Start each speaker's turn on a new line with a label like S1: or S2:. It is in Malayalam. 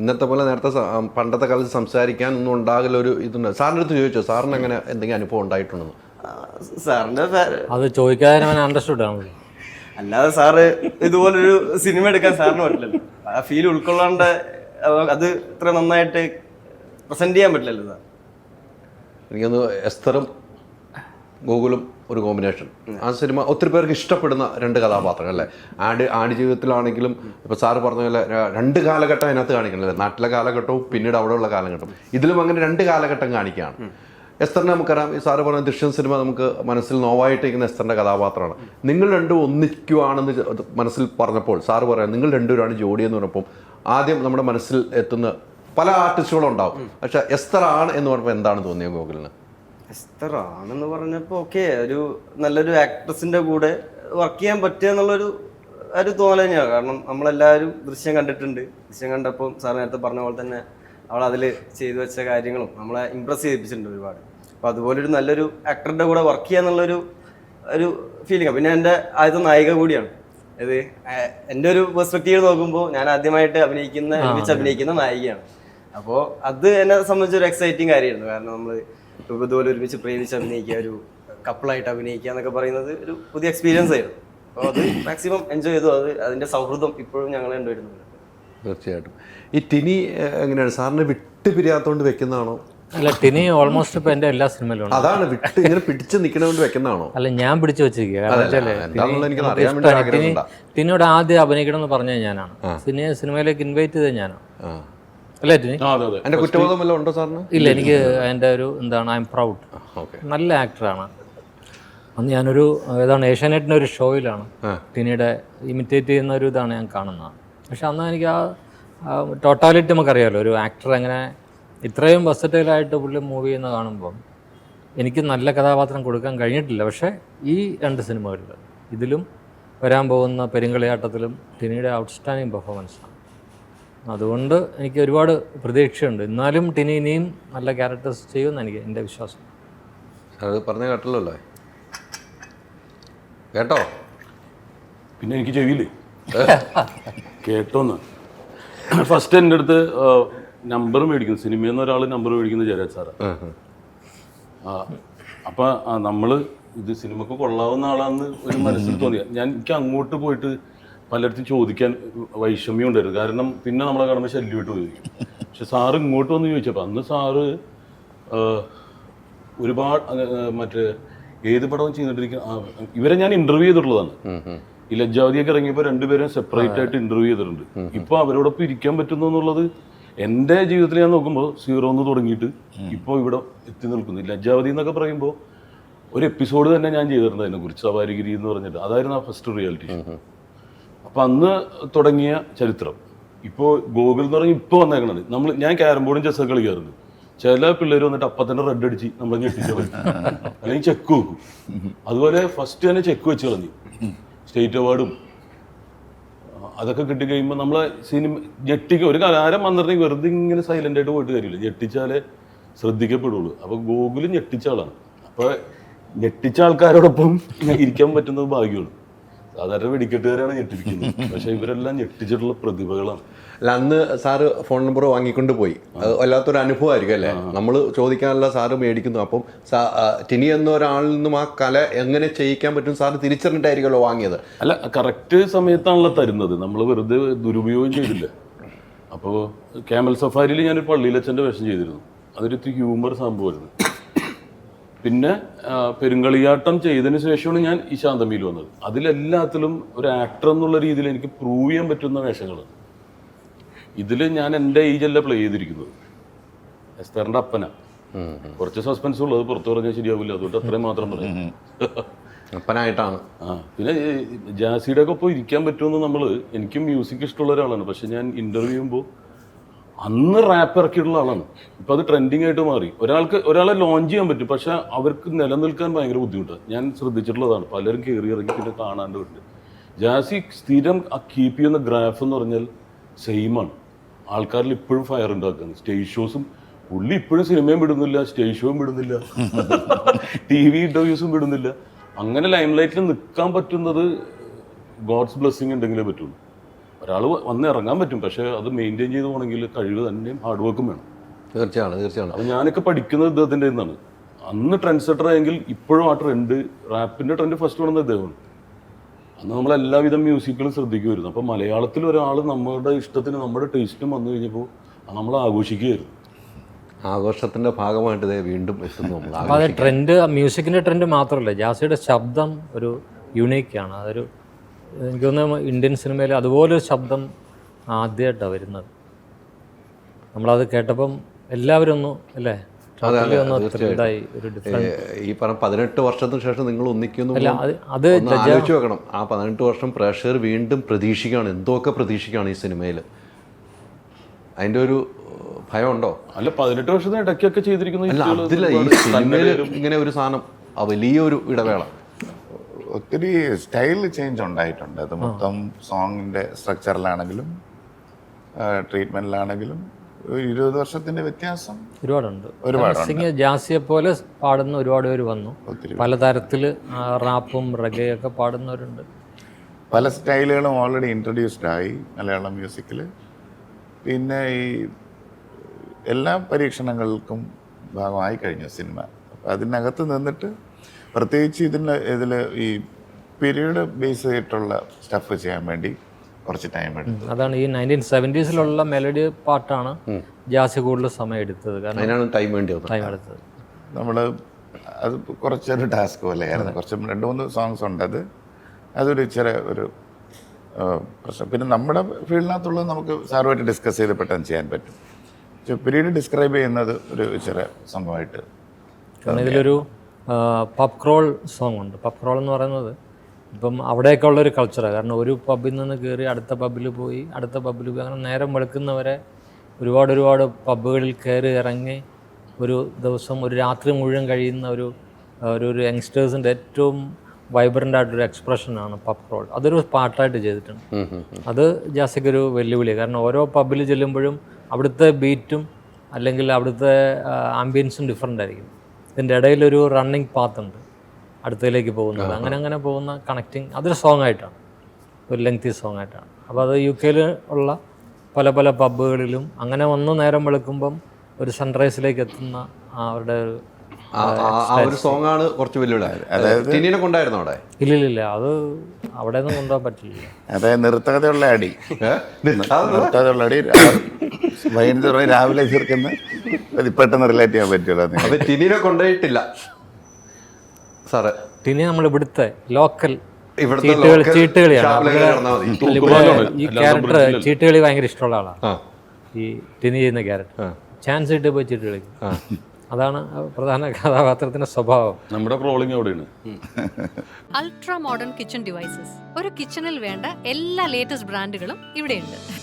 S1: ഇന്നത്തെ പോലെ നേരത്തെ പണ്ടത്തെ കാലത്ത് സംസാരിക്കാൻ ഒന്നും ഉണ്ടാകില്ല ഒരു ഇതുണ്ട്. സാറിന്റെ അടുത്ത് ചോദിച്ചോ? സാറിന് അങ്ങനെ എന്തെങ്കിലും അനുഭവം ഉണ്ടായിട്ടുണ്ടെന്ന്?
S2: സാറിന്റെ
S3: അത് ചോദിക്കാതെ അണ്ടർസ്റ്റുഡ് ആണ്.
S2: അല്ലാതെ സാറ് ഇതുപോലൊരു സിനിമ എടുക്കാൻ സാറിന് പറ്റില്ലല്ലോ ആ ഫീൽ ഉൾക്കൊള്ളാണ്ട് അത് അത് ഇത്ര നന്നായിട്ട് പ്രസന്റ് ചെയ്യാൻ പറ്റില്ലല്ലോ സാർ.
S1: എനിക്കൊന്ന് എസ്തറും ഗൂഗിളും ഒരു കോമ്പിനേഷൻ ആ സിനിമ ഒത്തിരി പേർക്ക് ഇഷ്ടപ്പെടുന്ന രണ്ട് കഥാപാത്രങ്ങൾ അല്ലേ? ആട് ആട് ജീവിതത്തിലാണെങ്കിലും ഇപ്പോൾ സാറ് പറഞ്ഞ പോലെ രണ്ട് കാലഘട്ടം അതിനകത്ത് കാണിക്കണല്ലേ നാട്ടിലെ കാലഘട്ടവും പിന്നീട് അവിടെയുള്ള കാലഘട്ടം ഇതിലും അങ്ങനെ രണ്ട് കാലഘട്ടം കാണിക്കുകയാണ്. എസ്തറിനെ നമുക്കറിയാം. ഈ സാറ് പറഞ്ഞ ദൃശ്യം സിനിമ നമുക്ക് മനസ്സിൽ നോവായിട്ടിരിക്കുന്ന എസ്തറിന്റെ കഥാപാത്രമാണ്. നിങ്ങൾ രണ്ടും ഒന്നിക്കുവാണെന്ന് മനസ്സിൽ പറഞ്ഞപ്പോൾ സാറ് പറയാം നിങ്ങൾ രണ്ടുപേരാണ് ജോഡി എന്ന് പറഞ്ഞപ്പോൾ ആദ്യം നമ്മുടെ മനസ്സിൽ എത്തുന്ന പല ആർട്ടിസ്റ്റുകളും ഉണ്ടാവും. പക്ഷെ എസ്തർ ആണ് എന്ന് പറഞ്ഞപ്പോൾ എന്താണ് തോന്നിയത് ഗോകുലിന്?
S2: എസ്തർ ആണെന്ന് പറഞ്ഞപ്പോൾ ഓക്കെ ഒരു നല്ലൊരു ആക്ട്രസിന്റെ കൂടെ വർക്ക് ചെയ്യാൻ പറ്റുക എന്നുള്ളൊരു ഒരു തോന്നൽ തന്നെയാണ് കാരണം നമ്മളെല്ലാവരും ദൃശ്യം കണ്ടിട്ടുണ്ട്. ദൃശ്യം കണ്ടപ്പോൾ സാർ നേരത്തെ പറഞ്ഞ പോലെ തന്നെ അവൾ അതിൽ ചെയ്തു വെച്ച കാര്യങ്ങളും നമ്മളെ ഇമ്പ്രസ് ചെയ്യിപ്പിച്ചിട്ടുണ്ട് ഒരുപാട്. അപ്പോൾ അതുപോലൊരു നല്ലൊരു ആക്ടറിന്റെ കൂടെ വർക്ക് ചെയ്യുക എന്നുള്ളൊരു ഒരു ഫീലിംഗ് പിന്നെ എന്റെ ആദ്യത്തെ നായിക കൂടിയാണ്. ഇത് എന്റെ ഒരു പെർസ്പെക്റ്റീവ് നോക്കുമ്പോൾ ഞാൻ ആദ്യമായിട്ട് അഭിനയിക്കുന്ന ഒരുമിച്ച് അഭിനയിക്കുന്ന നായികയാണ്. അപ്പോൾ അത് എന്നെ സംബന്ധിച്ച് ഒരു എക്സൈറ്റിംഗ് കാര്യമായിരുന്നു കാരണം നമ്മൾ ഇതുപോലെ ഒരുമിച്ച് പ്രേമിച്ച് അഭിനയിക്കുക ഒരു കപ്പിളായിട്ട് അഭിനയിക്കുക എന്നൊക്കെ പറയുന്നത് ഒരു പുതിയ എക്സ്പീരിയൻസ് ആയിരുന്നു. അപ്പോൾ അത് മാക്സിമം എൻജോയ് ചെയ്തു. അത് അതിന്റെ സൗഹൃദം ഇപ്പോഴും ഞങ്ങൾ കണ്ടുവരുന്നുണ്ട്.
S1: തീർച്ചയായിട്ടും. ഈ ടിനി എങ്ങനെയാണ്? സാറിനെ വിട്ട് പിരിയാത്തോണ്ട് വെക്കുന്നതാണോ?
S3: അല്ല ടിനി ഓൾമോസ്റ്റ് ഇപ്പൊ എന്റെ എല്ലാ സിനിമയിലും ഉണ്ട്.
S1: അതാണ് വിട്ട് ഇങ്ങനെ പിടിച്ചു നിൽക്കണോണ്ട് വെക്കുന്നതാണോ?
S3: അല്ല ഞാൻ പിടിച്ചു വെച്ചിരിക്കുക. ടിനിയോട് ആദ്യം അഭിനയിക്കണം എന്ന് പറഞ്ഞത് ഞാനാണ്. സിനിമ സിനിമയിലേക്ക് ഇൻവൈറ്റ് ചെയ്തത് ഞാനാണ്.
S1: ആ.
S3: അല്ലേ ടിനി
S4: ആ അതെ അതെ.
S1: എന്റെ കുറ്റബോധം വല്ലതും ഉണ്ടോ സാറിന്?
S3: ഇല്ല എനിക്ക് അതിന്റെ ഒരു എന്താണ് ഐ എം പ്രൗഡ്
S1: ഓക്കെ.
S3: നല്ല ആക്ടറാണ് അന്ന് ഞാനൊരു ഏതാണ് ഏഷ്യാനെറ്റിന്റെ ഒരു ഷോയിലാണ്. ടിനിയുടെ ഇമിറ്റേറ്റ് ചെയ്യുന്ന ഒരു ഇതാണ് ഞാൻ കാണുന്നത്. പക്ഷെ അന്ന് എനിക്ക് ആ ടോട്ടാലിറ്റി നമുക്കറിയാമല്ലോ ഒരു ആക്ടർ എങ്ങനെ ഇത്രയും വെസറ്റൈലായിട്ട് പുള്ളി മൂവ് ചെയ്യുന്ന കാണുമ്പം എനിക്ക് നല്ല കഥാപാത്രം കൊടുക്കാൻ കഴിഞ്ഞിട്ടില്ല. പക്ഷേ ഈ രണ്ട് സിനിമകളിൽ ഇതിലും വരാൻ പോകുന്ന പെരുങ്കളിയാട്ടത്തിലും ടിനിയുടെ ഔട്ട്സ്റ്റാൻഡിങ് പെർഫോമൻസാണ് അതുകൊണ്ട് എനിക്ക് ഒരുപാട് പ്രതീക്ഷയുണ്ട്. എന്നാലും ടിനി ഇനിയും നല്ല ക്യാരക്ടേഴ്സ് ചെയ്യുമെന്ന് എനിക്ക് എന്റെ വിശ്വാസം.
S1: അത് പറഞ്ഞ കേട്ടല്ലോ കേട്ടോ?
S4: പിന്നെ എനിക്ക് ചെവിയില്ലേ കേട്ടോന്ന്. ഫസ്റ്റ് എന്റെ അടുത്ത് നമ്പർ മേടിക്കുന്നു. സിനിമയിൽ നിന്ന് ഒരാൾ നമ്പർ മേടിക്കുന്നത് ജയരാജ് സാറാ. അപ്പം നമ്മൾ ഇത് സിനിമക്ക് കൊള്ളാവുന്ന ആളാന്ന് ഒരു മനസ്സിൽ തോന്നിയ. ഞാൻ എനിക്ക് അങ്ങോട്ട് പോയിട്ട് പലയിടത്തും ചോദിക്കാൻ വൈഷമ്യം ഉണ്ടായിരുന്നു. കാരണം പിന്നെ നമ്മളെ കാണുമ്പോൾ ശല്യമായിട്ട് ചോദിക്കും പക്ഷെ സാറ് ഇങ്ങോട്ട് വന്ന് ചോദിച്ചപ്പോൾ അന്ന് സാറ് ഒരുപാട് മറ്റേ ഏത് പടവും ചെയ്തിട്ടിരിക്കുന്ന ഇവരെ ഞാൻ ഇന്റർവ്യൂ ചെയ്തിട്ടുള്ളതാണ്. ഈ ലജ്ജാവതിയൊക്കെ ഇറങ്ങിയപ്പോൾ രണ്ടുപേരും സെപ്പറേറ്റ് ആയിട്ട് ഇന്റർവ്യൂ ചെയ്തിട്ടുണ്ട്. ഇപ്പൊ അവരോടൊപ്പം ഇരിക്കാൻ പറ്റുന്നു എന്നുള്ളത് എന്റെ ജീവിതത്തിൽ ഞാൻ നോക്കുമ്പോൾ സീറോ എന്ന് തുടങ്ങിയിട്ട് ഇപ്പോൾ ഇവിടെ എത്തി നിൽക്കുന്നു. ലജ്ജാവതി എന്നൊക്കെ പറയുമ്പോൾ ഒരു എപ്പിസോഡ് തന്നെ ഞാൻ ചെയ്തിട്ടുണ്ട് അതിനെക്കുറിച്ച് സവാരിഗിരി എന്ന് പറഞ്ഞിട്ട്. അതായിരുന്നു ആ ഫസ്റ്റ് റിയാലിറ്റി അപ്പം അന്ന് തുടങ്ങിയ ചരിത്രം. ഇപ്പോൾ ഗോകുൽ എന്ന് പറഞ്ഞാൽ ഇപ്പോൾ വന്നേക്കണത് നമ്മൾ ഞാൻ ക്യാരം ബോർഡും ചെസ്സൊക്കെ കളിക്കാറുണ്ട്. ചില പിള്ളേർ വന്നിട്ട് അപ്പം തന്നെ റെഡ് അടിച്ച് നമ്മളെ ഞെട്ടിച്ച് അല്ലെങ്കിൽ ചെക്ക് വെക്കും. അതുപോലെ ഫസ്റ്റ് തന്നെ ചെക്ക് വെച്ച് കളഞ്ഞു. സ്റ്റേറ്റ് അവാർഡും അതൊക്കെ കിട്ടി കഴിയുമ്പോൾ നമ്മളെ സിനിമ ഞെട്ടിക്ക ഒരു കലാരം വന്നിട്ടുണ്ടെങ്കിൽ വെറുതെ ഇങ്ങനെ സൈലന്റ് ആയിട്ട് പോയിട്ട് കാര്യമില്ല. ഞെട്ടിച്ചാലേ ശ്രദ്ധിക്കപ്പെടുള്ളൂ. അപ്പൊ ഗൂഗിൾ ഞെട്ടിച്ച ആളാണ്. അപ്പൊ ഞെട്ടിച്ച ആൾക്കാരോടൊപ്പം ഇരിക്കാൻ പറ്റുന്നത് ഭാഗ്യമാണ്. സാധാരണ വെടിക്കെട്ടുകാരാണ് ഞെട്ടിരിക്കുന്നത്. പക്ഷെ ഇവരെല്ലാം ഞെട്ടിച്ചിട്ടുള്ള പ്രതിഭകളാണ്.
S1: അല്ല അന്ന് സാറ് ഫോൺ നമ്പർ വാങ്ങിക്കൊണ്ട് പോയി. വല്ലാത്തൊരു അനുഭവമായിരിക്കും അല്ലേ? നമ്മൾ ചോദിക്കാനുള്ള സാറ് മേടിക്കുന്നു. അപ്പം ടിനി എന്ന ഒരാളിൽ നിന്നും ആ കല എങ്ങനെ ചെയ്യിക്കാൻ പറ്റും സാറ് തിരിച്ചറിഞ്ഞിട്ടായിരിക്കുമല്ലോ വാങ്ങിയത്?
S4: അല്ല കറക്റ്റ് സമയത്താണല്ലോ തരുന്നത്. നമ്മൾ വെറുതെ ദുരുപയോഗം ചെയ്തില്ല? അപ്പോൾ ക്യാമൽ സഫാരിയിൽ ഞാനൊരു പള്ളിയിലച്ഛന്റെ വേഷം ചെയ്തിരുന്നു. അതൊരു ഹ്യൂമർ സംഭവമായിരുന്നു. പിന്നെ പെരുങ്കളിയാട്ടം ചെയ്തതിന് ശേഷമാണ് ഞാൻ ഈ ശാന്തമിയിൽ വന്നത്. അതിലെല്ലാത്തിലും ഒരു ആക്ടർ എന്നുള്ള രീതിയിൽ എനിക്ക് പ്രൂവ് ചെയ്യാൻ പറ്റുന്ന വേഷങ്ങളാണ് ഇതിൽ ഞാൻ എന്റെ ഏജല്ല പ്ലേ ചെയ്തിരിക്കുന്നത്. എസ്തറിന്റെ അപ്പന. കുറച്ച് സസ്പെൻസ് ഉള്ളത് പുറത്തു പറഞ്ഞാൽ ശരിയാവില്ല. അതുകൊണ്ട് അത്രയും മാത്രം പറയാം.
S1: അപ്പനായിട്ടാണ്.
S4: ആ പിന്നെ ജാസിയുടെ ഒക്കെ ഒപ്പം ഇരിക്കാൻ പറ്റുമെന്ന് നമ്മൾ എനിക്കും മ്യൂസിക് ഇഷ്ടമുള്ള ഒരാളാണ്. പക്ഷെ ഞാൻ ഇന്റർവ്യൂ ചെയ്യുമ്പോൾ അന്ന് റാപ്പ് ഇറക്കിയിട്ടുള്ള ആളാണ്. ഇപ്പൊ അത് ട്രെൻഡിങ് ആയിട്ട് മാറി. ഒരാൾക്ക് ഒരാളെ ലോഞ്ച് ചെയ്യാൻ പറ്റും. പക്ഷെ അവർക്ക് നിലനിൽക്കാൻ ഭയങ്കര ബുദ്ധിമുട്ടാണ് ഞാൻ ശ്രദ്ധിച്ചിട്ടുള്ളതാണ്. പലരും കയറി ഇറങ്ങി പിന്നെ കാണാണ്ട് ഉണ്ട് ജാസി സ്ഥിരം കീപ്പ് ചെയ്യുന്ന ഗ്രാഫ് എന്ന് പറഞ്ഞാൽ സെയിമാണ് ആൾക്കാരിൽ ഇപ്പോഴും ഫയർ ഉണ്ടാക്കുന്നത് സ്റ്റേജ് ഷോസും പുള്ളി ഇപ്പോഴും സിനിമയും വിടുന്നില്ല സ്റ്റേജ് ഷോയും വിടുന്നില്ല ടി വി ഇന്റർവ്യൂസും വിടുന്നില്ല. അങ്ങനെ ലൈം ലൈറ്റിൽ നിൽക്കാൻ പറ്റുന്നത് ഗോഡ്സ് ബ്ലെസ്സിങ് ഉണ്ടെങ്കിലേ പറ്റുള്ളൂ. ഒരാൾ വന്ന് ഇറങ്ങാൻ പറ്റും. പക്ഷേ അത് മെയിന്റെയിൻ ചെയ്ത് പോകണമെങ്കിൽ കഴിവ് തന്നെയും ഹാർഡ് വർക്കും വേണം.
S1: തീർച്ചയാണ് തീർച്ചയാണ്
S4: അപ്പം ഞാനൊക്കെ പഠിക്കുന്നത് ഇദ്ദേഹത്തിന്റെ നിന്നാണ് അന്ന് ട്രെൻഡ് സെറ്റർ ആയെങ്കിൽ ഇപ്പോഴും ആ ട്രെൻഡ് റാപ്പിന്റെ ട്രെൻഡ് ഫസ്റ്റ് വേണമെന്ന് ഇദ്ദേഹമാണ്. അന്ന് നമ്മൾ എല്ലാവിധ മ്യൂസിക്കുകളും ശ്രദ്ധിക്കുമായിരുന്നു. അപ്പോൾ മലയാളത്തിൽ ഒരാൾ നമ്മുടെ ഇഷ്ടത്തിന് നമ്മുടെ ടേസ്റ്റിനും വന്നു കഴിഞ്ഞപ്പോൾ നമ്മൾ ആഘോഷിക്കുകയായിരുന്നു.
S1: ആഘോഷത്തിന്റെ ഭാഗമായിട്ട് ഇതേ വീണ്ടും എത്തുന്നു നമ്മൾ
S3: ട്രെൻഡ് മ്യൂസിക്കിന്റെ ട്രെൻഡ് മാത്രമല്ല ജാസിയുടെ ശബ്ദം ഒരു യുണീക്കാണ് അതൊരു എനിക്ക് തോന്നുന്നു ഇന്ത്യൻ സിനിമയിൽ അതുപോലൊരു ശബ്ദം ആദ്യമായിട്ടാണ് വരുന്നത്. നമ്മളത് കേട്ടപ്പം എല്ലാവരും ഒന്ന് അല്ലേ?
S1: ഈ പറഞ്ഞ പതിനെട്ട് വർഷത്തിന് ശേഷം നിങ്ങൾ ഒന്നിക്കുന്നു
S3: അല്ല അത്
S1: ആലോചിച്ച് വെക്കണം ആ പതിനെട്ട് വർഷം പ്രേക്ഷകർ വീണ്ടും പ്രതീക്ഷിക്കുകയാണ് എന്തൊക്കെ പ്രതീക്ഷിക്കുകയാണ് ഈ സിനിമയിൽ? അതിന്റെ ഒരു ഭയം ഭയമുണ്ടോ
S4: അല്ല പതിനെട്ട് വർഷത്തിന് ഇടയ്ക്കൊക്കെ ചെയ്തിരിക്കുന്നു
S1: അതില്ല ഈ സിനിമയിൽ ഇങ്ങനെ ഒരു സാധനം ആ വലിയൊരു ഇടവേള.
S5: ഒത്തിരി സ്റ്റൈൽ ചേഞ്ച് ഉണ്ടായിട്ടുണ്ട്. അത് മൊത്തം സോങ്ങിന്റെ സ്ട്രക്ചറിലാണെങ്കിലും ട്രീറ്റ്മെന്റിലാണെങ്കിലും ഇരുപത് വർഷത്തിന്റെ വ്യത്യാസം
S3: ഒരുപാടുണ്ട്. ഒരുപാട് ജാസിയെ പോലെ പാടുന്ന ഒരുപാട് പേര് വന്നു. പലതരത്തിൽ റാപ്പും റഗയൊക്കെ പാടുന്നവരുണ്ട്.
S5: പല സ്റ്റൈലുകളും ഓൾറെഡി ഇൻട്രൊഡ്യൂസ്ഡ് ആയി മലയാളം മ്യൂസിക്കിൽ പിന്നെ ഈ എല്ലാ പരീക്ഷണങ്ങൾക്കും ഭാഗമായി കഴിഞ്ഞു സിനിമ. അപ്പം അതിനകത്ത് നിന്നിട്ട് പ്രത്യേകിച്ച് ഇതിന് ഇതിൽ ഈ പീരീഡ് ബേസ് ചെയ്തിട്ടുള്ള സ്റ്റഫ് ചെയ്യാൻ വേണ്ടി കുറച്ച് ടൈം എടുത്തു.
S3: അതാണ് ഈ നയന്റീൻ സെവന്റീസിലുള്ള മെലഡി പാട്ടാണ് ജാസ് കൂടുതൽ സമയം എടുത്തത്. കാരണം
S1: അതിനാണ് ടൈം വേണ്ടി
S3: ടൈം എടുത്തത്.
S5: നമ്മൾ അത് കുറച്ചൊരു ടാസ്ക് പോലെയായിരുന്നു. കുറച്ച് രണ്ട് മൂന്ന് സോങ്സ് ഉണ്ട് അത്. അതൊരു ചെറിയ ഒരു പ്രശ്നം. പിന്നെ നമ്മുടെ ഫീൽഡിനകത്തുള്ളത് നമുക്ക് സാറുമായിട്ട് ഡിസ്കസ് ചെയ്ത് പെട്ടെന്ന് ചെയ്യാൻ പറ്റും. പിരീഡ് പീരീഡ് ഡിസ്ക്രൈബ് ചെയ്യുന്നത് ഒരു ചെറിയ സംഭവമായിട്ട്
S3: കാരണം ഇതിലൊരു പബ് ക്രോൾ സോങ് ഉണ്ട്. പബ് ക്രോൾ എന്ന് പറയുന്നത് ഇപ്പം അവിടെയൊക്കെ ഉള്ളൊരു കൾച്ചറാണ് കാരണം ഒരു പബിൽ നിന്ന് കയറി അടുത്ത പബ്ബിൽ പോയി അടുത്ത പബ്ബിൽ പോയി അങ്ങനെ നേരം വെളുക്കുന്നവരെ ഒരുപാട് ഒരുപാട് പബ്ബുകളിൽ കയറി ഇറങ്ങി ഒരു ദിവസം ഒരു രാത്രി മുഴുവൻ കഴിയുന്ന ഒരു ഒരു ഒരു യങ്സ്റ്റേഴ്സിന്റെ ഏറ്റവും വൈബ്രന്റ് ആയിട്ടൊരു എക്സ്പ്രഷനാണ് പബ് ക്രോൾ അതൊരു പാട്ടായിട്ട് ചെയ്തിട്ടുണ്ട്. അത് ജാസിക്കൊരു വെല്ലുവിളി. കാരണം ഓരോ പബ്ബിൽ ചെല്ലുമ്പോഴും അവിടുത്തെ ബീറ്റും അല്ലെങ്കിൽ അവിടുത്തെ ആംബിയൻസും ഡിഫറെന്റ് ആയിരിക്കും. ഇതിന്റെ ഇടയിലൊരു റണ്ണിങ് പാത്ത് ഉണ്ട്. അടുത്തതിലേക്ക് പോകുന്നത്. അങ്ങനെ അങ്ങനെ പോകുന്ന കണക്റ്റിങ് അതൊരു സോങ് ആയിട്ടാണ്. ഒരു ലെങ്തി സോങ് ആയിട്ടാണ്. അപ്പോൾ അത് യു കെയിൽ ഉള്ള പല പല പബ്ബുകളിലും അങ്ങനെ വന്ന് നേരം വെളുക്കുമ്പം ഒരു സൺറൈസിലേക്ക് എത്തുന്ന അവരുടെ ഒരു
S1: ഒരു സോങ് ആണ് കുറച്ച് വെല്ലുവിളി കൊണ്ടായിരുന്നു അവിടെ?
S3: ഇല്ലില്ല അത് അവിടെ നിന്ന് കൊണ്ടുപോകാൻ പറ്റില്ല
S5: അതായത് നിർത്തകതയുള്ള അടി. നിർത്തകതയുള്ള അടി. വൈകുന്നേരം രാവിലെ ചേർക്കുന്ന അത് പെട്ടെന്ന് റിലേറ്റ് ചെയ്യാൻ പറ്റുമല്ലോ അത്
S1: അപ്പൊ ടിനിനെ കൊണ്ടുപോയിട്ടില്ല. സാറ്.
S3: ടിനി നമ്മൾ ഇവിടുത്തെ ലോക്കൽ
S1: ഇവിടുത്തെ
S3: ചീട്ടുകളി ചീട്ടുകളിയാണ്. ഈ ക്യാരക്ടർ ചീട്ടുകളി ഭയങ്കര ഇഷ്ടമുള്ള ആളാണ് ഈ ടിനി ചെയ്യുന്ന ക്യാരക്ടർ ചാൻസ് ഇട്ട് പോയി ചീട്ട് കളിക്കും.
S1: ആ.
S3: അതാണ് പ്രധാന കഥാപാത്രത്തിന്റെ സ്വഭാവം.
S4: നമ്മുടെ ട്രോളിംഗ് അവിടെയാണ്.
S6: അൾട്രാ മോഡേൺ കിച്ചൺ ഡിവൈസസ് ഒരു കിച്ചണിൽ വേണ്ട എല്ലാ ലേറ്റസ്റ്റ് ബ്രാൻഡുകളും ഇവിടെയുണ്ട്.